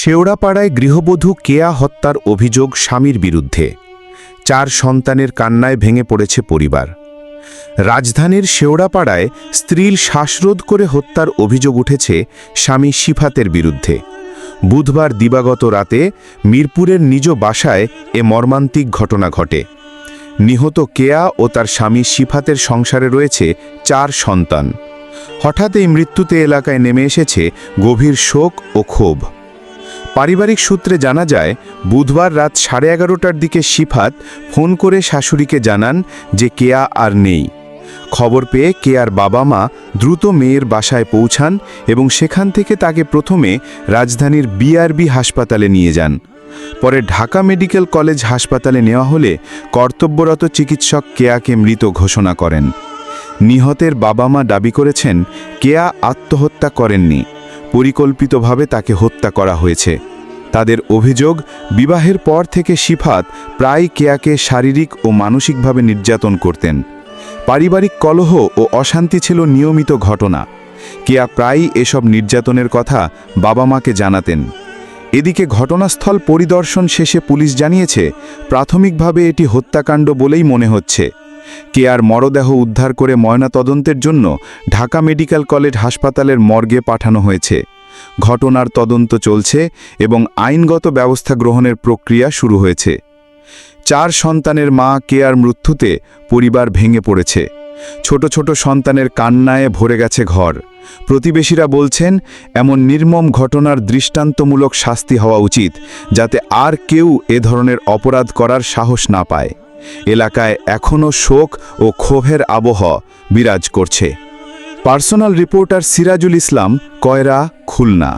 শেওড়াপাড়ায় গৃহবধূ কেয়া হত্যার অভিযোগ স্বামীর বিরুদ্ধে। চার সন্তানের কান্নায় ভেঙে পড়েছে পরিবার। রাজধানীর শেওড়াপাড়ায় স্ত্রীর শ্বাসরোধ করে হত্যার অভিযোগ উঠেছে স্বামী শিফাতের বিরুদ্ধে। বুধবার দিবাগত রাতে মিরপুরের নিজ বাসায় এ মর্মান্তিক ঘটনা ঘটে। নিহত কেয়া ও তার স্বামী শিফাতের সংসারে রয়েছে চার সন্তান। হঠাৎ এই মৃত্যুতে এলাকায় নেমে এসেছে গভীর শোক ও ক্ষোভ। পারিবারিক সূত্রে জানা যায়, বুধবার রাত সাড়ে এগারোটার দিকে শিফাত ফোন করে শাশুড়িকে জানান যে কেয়া আর নেই। খবর পেয়ে কেয়ার বাবা মা দ্রুত মেয়ের বাসায় পৌঁছান এবং সেখান থেকে তাকে প্রথমে রাজধানীর বিআরবি হাসপাতালে নিয়ে যান। পরে ঢাকা মেডিকেল কলেজ হাসপাতালে নেওয়া হলে কর্তব্যরত চিকিৎসক কেয়াকে মৃত ঘোষণা করেন। নিহতের বাবা মা দাবি করেছেন, কেয়া আত্মহত্যা করেননি। পরিকল্পিতভাবে তাকে হত্যা করা হয়েছে। তাদের অভিযোগ, বিবাহের পর থেকে শিফাত প্রায় কেয়াকে শারীরিক ও মানসিকভাবে নির্যাতন করতেন। পারিবারিক কলহ ও অশান্তি ছিল নিয়মিত ঘটনা। কেয়া প্রায়ই এসব নির্যাতনের কথা বাবা মাকে জানাতেন। এদিকে ঘটনাস্থল পরিদর্শন শেষে পুলিশ জানিয়েছে, প্রাথমিকভাবে এটি হত্যাকাণ্ড বলেই মনে হচ্ছে। কেয়ার মরদেহ উদ্ধার করে ময়নাতদন্তের জন্য ঢাকা মেডিকেল কলেজ হাসপাতালের মর্গে পাঠানো হয়েছে। ঘটনার তদন্ত চলছে এবং আইনগত ব্যবস্থা গ্রহণের প্রক্রিয়া শুরু হয়েছে। চার সন্তানের মা কেয়ার মৃত্যুতে পরিবার ভেঙে পড়েছে। ছোট ছোট সন্তানের কান্নায় ভরে গেছে ঘর। প্রতিবেশীরা বলছেন, এমন নির্মম ঘটনার দৃষ্টান্তমূলক শাস্তি হওয়া উচিত, যাতে আর কেউ এ ধরনের অপরাধ করার সাহস না পায়। এলাকায় এখনও শোক ও ক্ষোভের আবহ বিরাজ করছে। Personal reporter Sirajul Islam Koyra Khulna.